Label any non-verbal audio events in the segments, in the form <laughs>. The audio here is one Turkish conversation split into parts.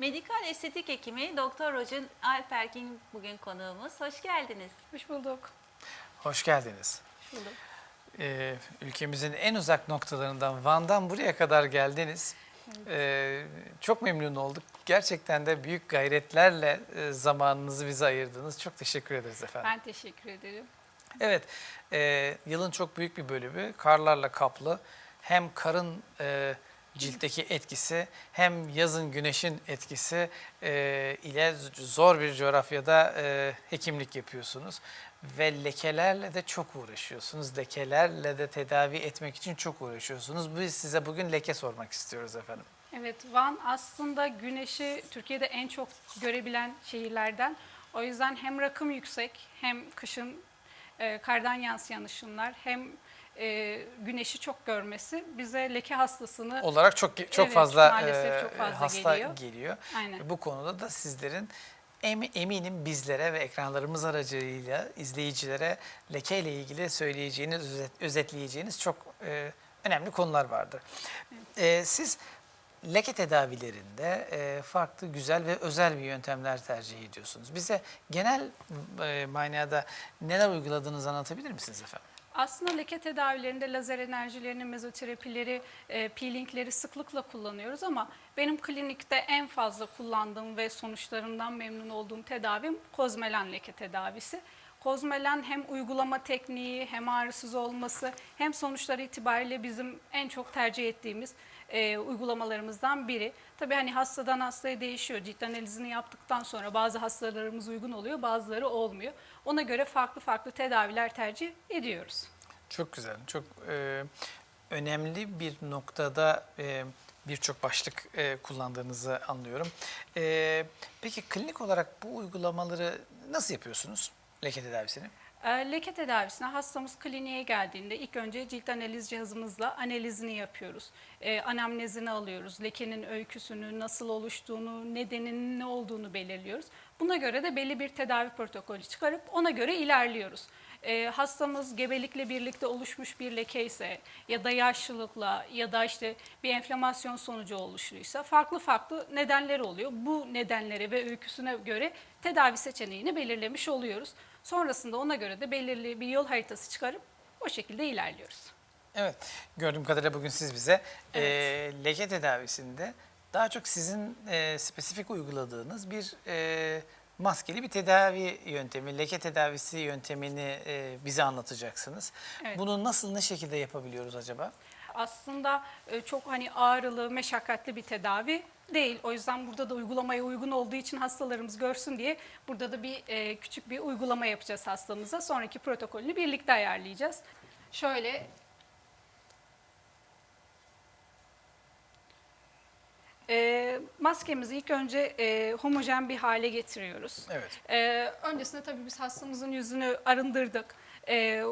Medikal estetik hekimi Doktor Rojun Alperkin bugün konuğumuz. Hoş geldiniz. Hoş bulduk. Hoş geldiniz. Hoş bulduk. Ee, ülkemizin en uzak noktalarından Van'dan buraya kadar geldiniz. Ee, çok memnun olduk. Gerçekten de büyük gayretlerle e, zamanınızı bize ayırdınız. Çok teşekkür ederiz efendim. Ben teşekkür ederim. Evet, e, yılın çok büyük bir bölümü karlarla kaplı. Hem karın e, ciltteki etkisi hem yazın güneşin etkisi e, ile zor bir coğrafyada e, hekimlik yapıyorsunuz. Ve lekelerle de çok uğraşıyorsunuz. Lekelerle de tedavi etmek için çok uğraşıyorsunuz. Biz size bugün leke sormak istiyoruz efendim. Evet, Van aslında güneşi Türkiye'de en çok görebilen şehirlerden. O yüzden hem rakım yüksek hem kışın e, kardan yansıyan ışınlar hem e, güneşi çok görmesi bize leke hastasını Olarak çok çok Evet, fazla, maalesef e, çok fazla hasta geliyor. geliyor. Aynen. Bu konuda da sizlerin em- eminim bizlere ve ekranlarımız aracılığıyla izleyicilere leke ile ilgili söyleyeceğiniz, özet- özetleyeceğiniz çok e, önemli konular vardır. E, siz leke tedavilerinde e, farklı, güzel ve özel bir yöntemler tercih ediyorsunuz. Bize genel e, manada neler uyguladığınızı anlatabilir misiniz efendim? Aslında leke tedavilerinde lazer enerjilerini, mezoterapileri, e, peelingleri sıklıkla kullanıyoruz ama benim klinikte en fazla kullandığım ve sonuçlarından memnun olduğum tedavim kozmelan leke tedavisi. Kozmelan hem uygulama tekniği hem ağrısız olması hem sonuçları itibariyle bizim en çok tercih ettiğimiz e, uygulamalarımızdan biri. Tabii hani hastadan hastaya değişiyor. Cilt analizini yaptıktan sonra bazı hastalarımız uygun oluyor, bazıları olmuyor. Ona göre farklı farklı tedaviler tercih ediyoruz. Çok güzel, çok e, önemli bir noktada e, birçok başlık e, kullandığınızı anlıyorum. E, peki klinik olarak bu uygulamaları nasıl yapıyorsunuz leke tedavisini? E, Leke tedavisine hastamız kliniğe geldiğinde ilk önce cilt analiz cihazımızla analizini yapıyoruz. E, anamnezini alıyoruz. Lekenin öyküsünü, nasıl oluştuğunu, nedeninin ne olduğunu belirliyoruz. Buna göre de belli bir tedavi protokolü çıkarıp ona göre ilerliyoruz. E, hastamız gebelikle birlikte oluşmuş bir leke ise ya da yaşlılıkla ya da işte bir enflamasyon sonucu oluştuysa farklı farklı nedenleri oluyor. Bu nedenlere ve öyküsüne göre tedavi seçeneğini belirlemiş oluyoruz. Sonrasında ona göre de belirli bir yol haritası çıkarıp o şekilde ilerliyoruz. Evet, gördüğüm kadarıyla bugün siz bize e, Evet. leke tedavisinde daha çok sizin e, spesifik uyguladığınız bir e, maskeli bir tedavi yöntemi, leke tedavisi yöntemini e, bize anlatacaksınız. Evet. Bunu nasıl, ne şekilde yapabiliyoruz acaba? Aslında e, çok hani ağrılı, meşakkatli bir tedavi değil. O yüzden burada da uygulamaya uygun olduğu için hastalarımız görsün diye burada da bir e, küçük bir uygulama yapacağız hastamıza. Sonraki protokolünü birlikte ayarlayacağız. Şöyle e, maskemizi ilk önce e, homojen bir hale getiriyoruz. Evet. Ee, öncesinde tabii biz hastamızın yüzünü arındırdık. Ee,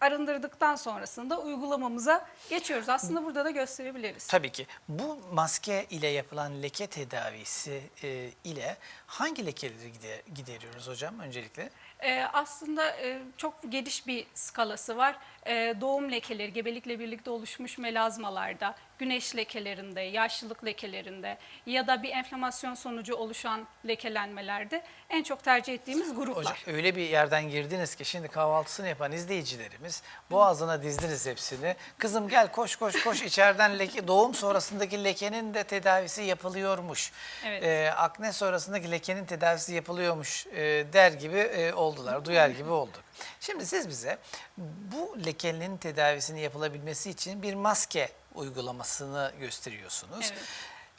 arındırdıktan sonrasında uygulamamıza geçiyoruz. Aslında burada da gösterebiliriz. Tabii ki. Bu maske ile yapılan leke tedavisi e, ile hangi lekeleri gide- gideriyoruz hocam öncelikle? Ee, aslında e, çok geniş bir skalası var. Ee, doğum lekeleri, gebelikle birlikte oluşmuş melazmalarda, güneş lekelerinde, yaşlılık lekelerinde ya da bir enflamasyon sonucu oluşan lekelenmelerde en çok tercih ettiğimiz gruplar. Hocam öyle bir yerden girdiniz ki şimdi kahvaltısını yapan izleyicilerimiz boğazına dizdiniz hepsini. Kızım gel koş koş koş içeriden leke, doğum sonrasındaki lekenin de tedavisi yapılıyormuş. Evet. Ee, akne sonrasındaki lekenin tedavisi yapılıyormuş e, der gibi e, oldular, duyar gibi olduk. Şimdi siz bize bu lekenin tedavisini yapılabilmesi için bir maske uygulamasını gösteriyorsunuz. Evet.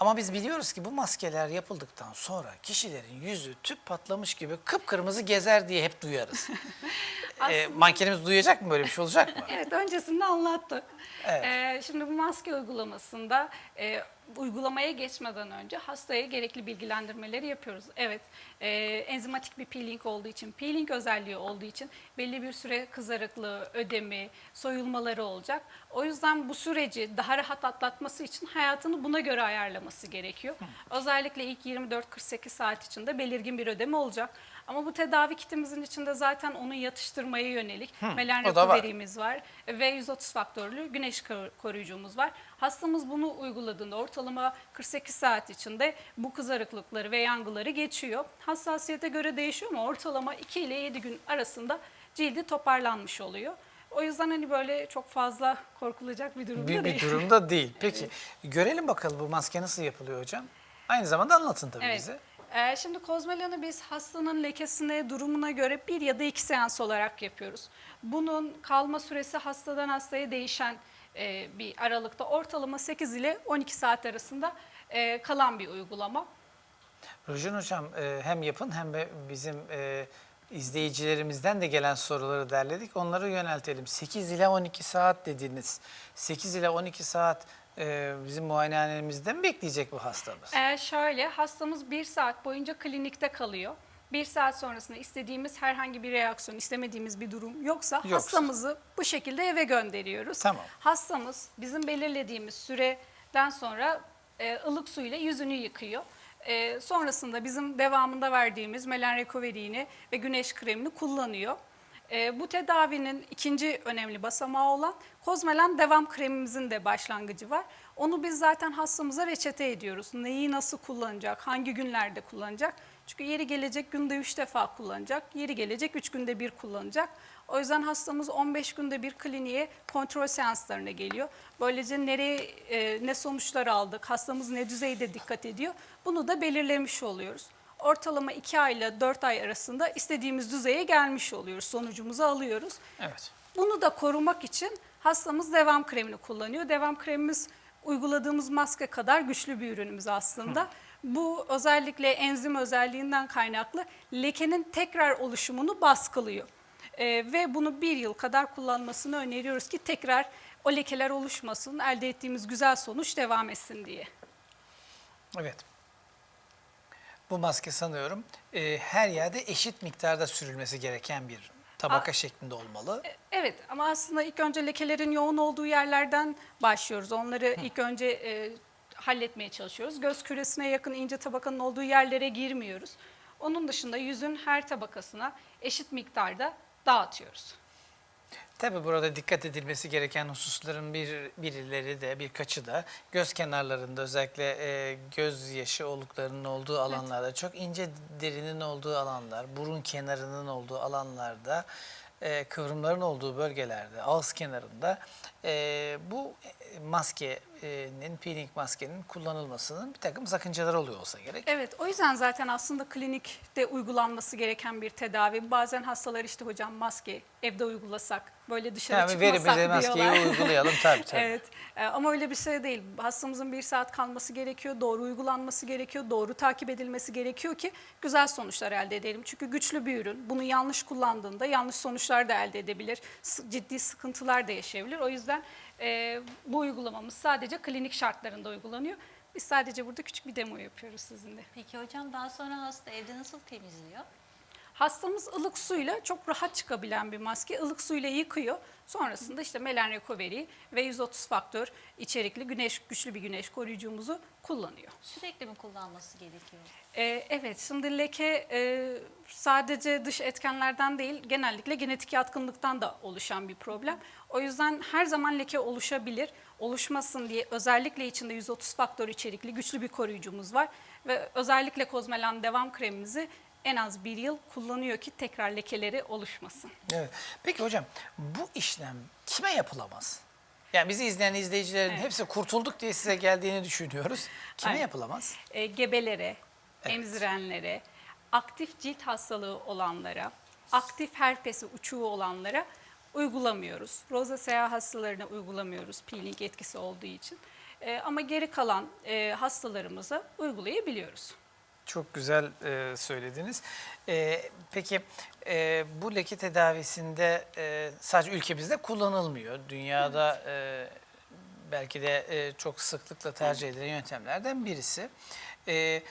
Ama biz biliyoruz ki bu maskeler yapıldıktan sonra kişilerin yüzü tüp patlamış gibi kıpkırmızı gezer diye hep duyarız. <laughs> ee, mankenimiz duyacak mı böyle bir şey olacak mı? <laughs> Evet, öncesinde anlattı. Evet. Ee, şimdi bu maske uygulamasında e, uygulamaya geçmeden önce hastaya gerekli bilgilendirmeleri yapıyoruz. Evet, e, enzimatik bir peeling olduğu için, peeling özelliği olduğu için belli bir süre kızarıklığı, ödemi, soyulmaları olacak. O yüzden bu süreci daha rahat atlatması için hayatını buna göre ayarlaması gerekiyor. Özellikle ilk 24-48 saat içinde belirgin bir ödemi olacak. Ama bu tedavi kitimizin içinde zaten onu yatıştırmaya yönelik melen o da var. recovery'miz var ve 130 faktörlü güneş kor- koruyucumuz var. Hastamız bunu uyguladığında ortalama 48 saat içinde bu kızarıklıkları ve yangıları geçiyor. Hassasiyete göre değişiyor ama ortalama 2 ile 7 gün arasında cildi toparlanmış oluyor. O yüzden hani böyle çok fazla korkulacak bir durumda Bir, değil. bir durumda değil. Peki <laughs> görelim bakalım bu maske nasıl yapılıyor hocam? Aynı zamanda anlatın tabii Evet. bize. Ee, şimdi kozmelanı biz hastanın lekesine, durumuna göre bir ya da iki seans olarak yapıyoruz. Bunun kalma süresi hastadan hastaya değişen e, bir aralıkta ortalama 8 ile 12 saat arasında e, kalan bir uygulama. Rojin Hocam e, hem yapın hem de bizim izleyicilerimizden de gelen soruları derledik. Onları yöneltelim. 8 ile 12 saat dediniz. 8 ile 12 saat e, bizim muayenehanemizde mi bekleyecek bu hastamız? Ee, şöyle hastamız bir saat boyunca klinikte kalıyor. Bir saat sonrasında istediğimiz herhangi bir reaksiyon, istemediğimiz bir durum yoksa, Yoksa. hastamızı bu şekilde eve gönderiyoruz. Tamam. Hastamız bizim belirlediğimiz süreden sonra e, ılık suyla yüzünü yıkıyor. E, sonrasında bizim devamında verdiğimiz melen recovery'ini ve güneş kremini kullanıyor. E, bu tedavinin ikinci önemli basamağı olan kozmelen devam kremimizin de başlangıcı var. Onu biz zaten hastamıza reçete ediyoruz. Neyi nasıl kullanacak, hangi günlerde kullanacak. Çünkü yeri gelecek günde 3 defa kullanacak, yeri gelecek 3 günde bir kullanacak. O yüzden hastamız 15 günde bir kliniğe kontrol seanslarına geliyor. Böylece nereye e, ne sonuçlar aldık, hastamız ne düzeyde dikkat ediyor bunu da belirlemiş oluyoruz. Ortalama 2 ay ile 4 ay arasında istediğimiz düzeye gelmiş oluyoruz, sonucumuzu alıyoruz. Evet. Bunu da korumak için hastamız devam kremini kullanıyor. Devam kremimiz uyguladığımız maske kadar güçlü bir ürünümüz aslında. Bu özellikle enzim özelliğinden kaynaklı lekenin tekrar oluşumunu baskılıyor. Ee, ve bunu bir yıl kadar kullanmasını öneriyoruz ki tekrar o lekeler oluşmasın, elde ettiğimiz güzel sonuç devam etsin diye. Evet. Bu maske sanıyorum e, her yerde eşit miktarda sürülmesi gereken bir tabaka A- şeklinde olmalı. Evet ama aslında ilk önce lekelerin yoğun olduğu yerlerden başlıyoruz. Onları ilk önce e, halletmeye çalışıyoruz. Göz küresine yakın ince tabakanın olduğu yerlere girmiyoruz. Onun dışında yüzün her tabakasına eşit miktarda dağıtıyoruz. Tabii burada dikkat edilmesi gereken hususların bir birileri de birkaçı da göz kenarlarında özellikle e, göz yaşı oluklarının olduğu alanlarda çok ince derinin olduğu alanlar, burun kenarının olduğu alanlarda, e, kıvrımların olduğu bölgelerde, ağız kenarında e, bu maskenin, peeling maskenin kullanılmasının bir takım sakıncaları oluyor olsa gerek. Evet o yüzden zaten aslında klinikte uygulanması gereken bir tedavi. Bazen hastalar işte hocam maske evde uygulasak böyle dışarı Yani çıkmasak bize maskeyi diyorlar. uygulayalım tabii <laughs> tabii. Evet e, ama öyle bir şey değil. Hastamızın bir saat kalması gerekiyor, doğru uygulanması gerekiyor, doğru takip edilmesi gerekiyor ki güzel sonuçlar elde edelim. Çünkü güçlü bir ürün. Bunu yanlış kullandığında yanlış sonuçlar da elde edebilir. Ciddi sıkıntılar da yaşayabilir. O yüzden e, bu uygulamamız sadece klinik şartlarında uygulanıyor. Biz sadece burada küçük bir demo yapıyoruz sizinle. Peki hocam daha sonra hasta evde nasıl temizliyor? Hastamız ılık suyla çok rahat çıkabilen bir maske. Ilık suyla yıkıyor. Sonrasında işte Melen Recovery ve 130 faktör içerikli güneş güçlü bir güneş koruyucumuzu kullanıyor. Sürekli mi kullanması gerekiyor? Ee, evet, şimdi leke e, sadece dış etkenlerden değil, genellikle genetik yatkınlıktan da oluşan bir problem. O yüzden her zaman leke oluşabilir. Oluşmasın diye özellikle içinde 130 faktör içerikli güçlü bir koruyucumuz var. Ve özellikle Kozmelan Devam kremimizi en az bir yıl kullanıyor ki tekrar lekeleri oluşmasın. Evet. Peki hocam bu işlem kime yapılamaz? Yani bizi izleyen izleyicilerin Evet. hepsi kurtulduk diye size geldiğini düşünüyoruz. Kime Aynen. yapılamaz? e, gebelere, Evet. emzirenlere, aktif cilt hastalığı olanlara, aktif herpesi uçuğu olanlara uygulamıyoruz. Rosacea hastalarına uygulamıyoruz peeling etkisi olduğu için. E, ama geri kalan e, hastalarımıza uygulayabiliyoruz. Çok güzel e, söylediniz. E, peki e, bu leke tedavisinde e, sadece ülkemizde kullanılmıyor. Dünyada e, belki de e, çok sıklıkla tercih edilen yöntemlerden birisi. E,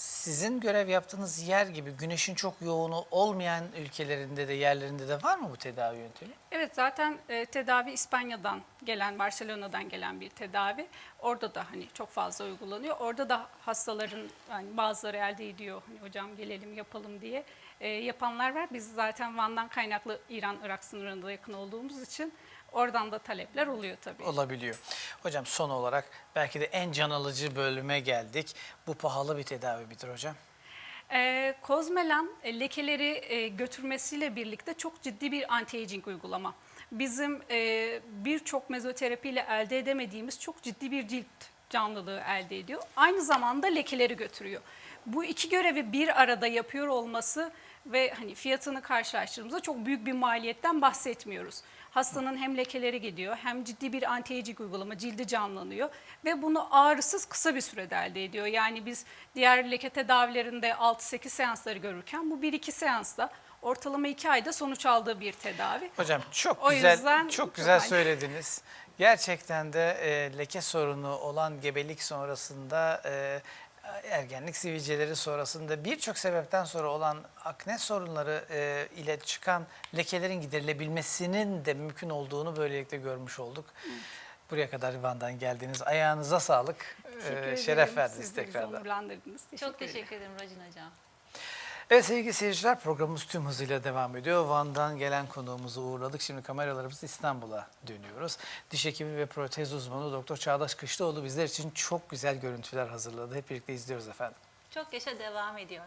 sizin görev yaptığınız yer gibi güneşin çok yoğunu olmayan ülkelerinde de yerlerinde de var mı bu tedavi yöntemi? Evet zaten e, tedavi İspanya'dan gelen, Barcelona'dan gelen bir tedavi. Orada da hani çok fazla uygulanıyor. Orada da hastaların yani bazıları elde ediyor. Hani hocam gelelim yapalım diye e, yapanlar var. Biz zaten Van'dan kaynaklı İran-Irak sınırında yakın olduğumuz için Oradan da talepler oluyor tabii. olabiliyor. Hocam son olarak belki de en can alıcı bölüme geldik. Bu pahalı bir tedavi midir hocam? Ee, Kozmelan e, lekeleri e, götürmesiyle birlikte çok ciddi bir anti-aging uygulama. Bizim e, birçok mezoterapiyle elde edemediğimiz çok ciddi bir cilt canlılığı elde ediyor. Aynı zamanda lekeleri götürüyor. Bu iki görevi bir arada yapıyor olması ve hani fiyatını karşılaştırdığımızda çok büyük bir maliyetten bahsetmiyoruz. Hastanın hem lekeleri gidiyor hem ciddi bir anti-aging uygulama cildi canlanıyor ve bunu ağrısız kısa bir sürede elde ediyor. Yani biz diğer leke tedavilerinde 6-8 seansları görürken bu 1-2 seansta ortalama 2 ayda sonuç aldığı bir tedavi. Hocam çok O güzel yüzden çok güzel aynı. söylediniz. Gerçekten de e, leke sorunu olan gebelik sonrasında e, ergenlik sivilceleri sonrasında birçok sebepten sonra olan akne sorunları e, ile çıkan lekelerin giderilebilmesinin de mümkün olduğunu böylelikle görmüş olduk. Buraya kadar Van'dan geldiniz. Ayağınıza sağlık. Teşekkür E, ederim. şeref verdiniz Siz tekrardan. onurlandırdınız. Çok ederim. teşekkür ederim Rojin Hocam. Evet sevgili seyirciler programımız tüm hızıyla devam ediyor. Van'dan gelen konuğumuzu uğurladık. Şimdi kameralarımız İstanbul'a dönüyoruz. Diş hekimi ve protez uzmanı Doktor Çağdaş Kışlaoğlu bizler için çok güzel görüntüler hazırladı. Hep birlikte izliyoruz efendim. Çok yaşa devam ediyor.